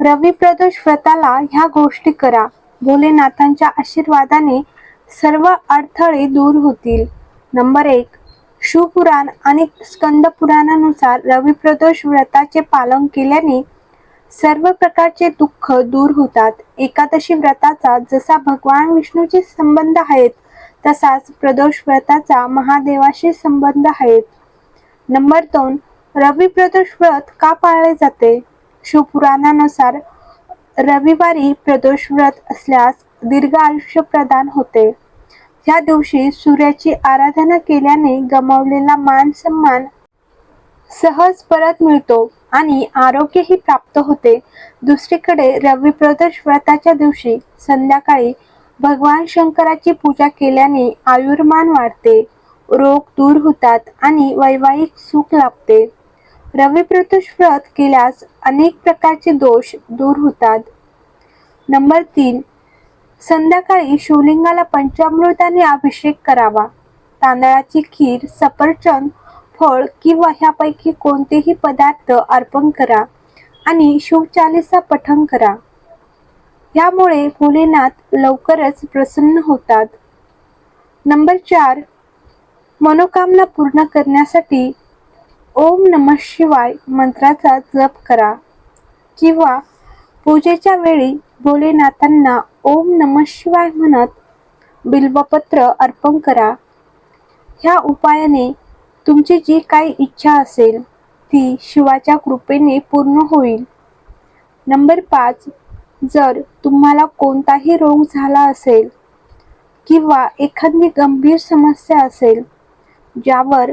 रवी प्रदोष व्रताला ह्या गोष्टी करा. भोलेनाथांच्या आशीर्वादाने सर्व अडथळे दूर होतील. नंबर एक शिवपुराण आणि स्कंद पुराणानुसार रवी प्रदोष व्रताचे पालन केल्याने सर्व प्रकारचे दुःख दूर होतात. एकादशी व्रताचा जसा भगवान विष्णूशी संबंध आहेत तसाच प्रदोष व्रताचा महादेवाशी संबंध आहेत. नंबर दोन रवी प्रदोष व्रत का पाळले जाते? शिवपुराणानुसार रविवारी प्रदोष व्रत असल्यास दीर्घ आयुष्य प्रदान होते. या दिवशी सूर्याची आराधना केल्याने गमावलेला मान सन्मान सहज परत मिळतो आणि आरोग्यही प्राप्त होते. दुसरीकडे रवी प्रदोष व्रताच्या दिवशी संध्याकाळी भगवान शंकराची पूजा केल्याने आयुर्मान वाढते. रोग दूर होतात आणि वैवाहिक सुख लाभते. रवी व्रत केल्यास अनेक प्रकारचे दोष दूर होतात. नंबर तीन संध्याकाळी शिवलिंगाला पंचामृताने अभिषेक करावा. तांदळाची खीर सफरचंद फळ किंवा ह्यापैकी कोणतेही पदार्थ अर्पण करा आणि शिवचालिसा पठण करा. यामुळे भोलेनाथ लवकरच प्रसन्न होतात. नंबर चार मनोकामना पूर्ण करण्यासाठी ओम नम शिवाय मंत्राचा जप करा. किंवा पूजेच्या वेळी भोलेनाथांना ओम नम शिवाय म्हणत बिल्वपत्र अर्पण करा. ह्या उपायाने तुमची जी काही इच्छा असेल ती शिवाच्या कृपेने पूर्ण होईल. नंबर पाच जर तुम्हाला कोणताही रोग झाला असेल किंवा एखादी गंभीर समस्या असेल ज्यावर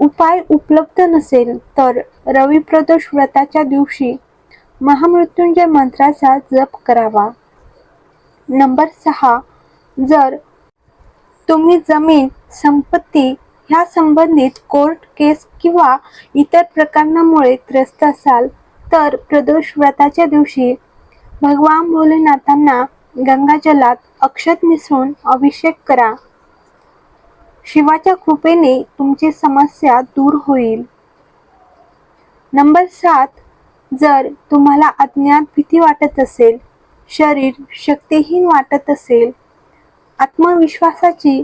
उपाय उपलब्ध नसेल तर रवी प्रदोष व्रताच्या दिवशी महामृत्युंजय मंत्राचा जप करावा. नंबर सहा. जर तुम्ही जमीन संपत्ती ह्या संबंधित कोर्ट केस किंवा इतर प्रकरणामुळे त्रस्त असाल तर प्रदोष व्रताच्या दिवशी भगवान भोलेनाथांना गंगाजलात अक्षत मिसळून अभिषेक करा. शिवाच्या कृपेने तुमची समस्या दूर होईल. नंबर सात जर तुम्हाला अज्ञात भीती वाटत असेल शरीर शक्तिहीन वाटत असेल आत्मविश्वासाची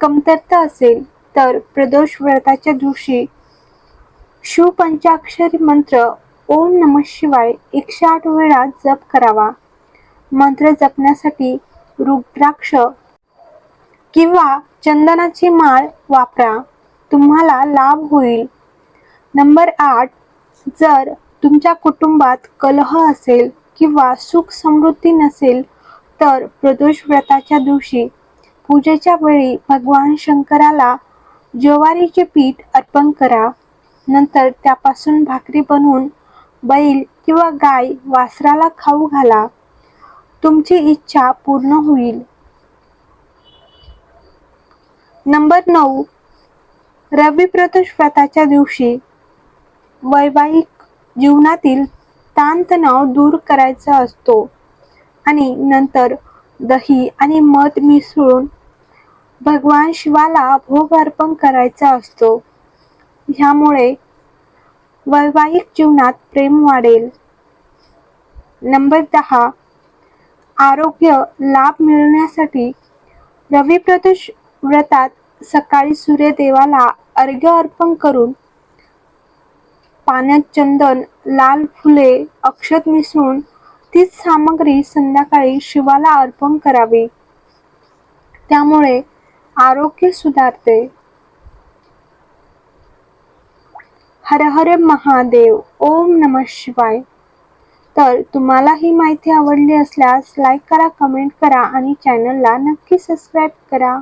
कमतरता असेल तर प्रदोष व्रताच्या दिवशी शिवपंचाक्षरी मंत्र ओम नम शिवाय एकशे आठ वेळा जप करावा. मंत्र जपण्यासाठी रुद्राक्ष किंवा चंदनाची माळ वापरा. तुम्हाला लाभ होईल. नंबर आठ जर तुमच्या कुटुंबात कलह असेल किंवा सुख समृद्धी नसेल तर प्रदोष व्रताच्या दिवशी पूजेच्या वेळी भगवान शंकराला ज्वारीचे पीठ अर्पण करा. नंतर त्यापासून भाकरी बनवून बैल किंवा गाय वासराला खाऊ घाला. तुमची इच्छा पूर्ण होईल. नंबर नऊ रवी प्रदोष व्रताच्या दिवशी वैवाहिक जीवनातील ताणतणाव दूर करायचा असतो. आणि नंतर दही आणि मध मिसळून भगवान शिवाला भोग अर्पण करायचा असतो. ह्यामुळे वैवाहिक जीवनात प्रेम वाढेल. नंबर दहा आरोग्य लाभ मिळण्यासाठी रवी प्रदोष व्रतात सकाळी सूर्यदेवाला अर्घ्य अर्पण करून पाण्यात चंदन लाल फुले अक्षत मिसळून तीच सामग्री संध्याकाळी शिवाला अर्पण करावी. त्यामुळे आरोग्य सुधारते. हर हर महादेव ओम नम शिवाय. तर तुम्हाला ही माहिती आवडली असल्यास लाईक करा कमेंट करा आणि चॅनलला नक्की सबस्क्राईब करा.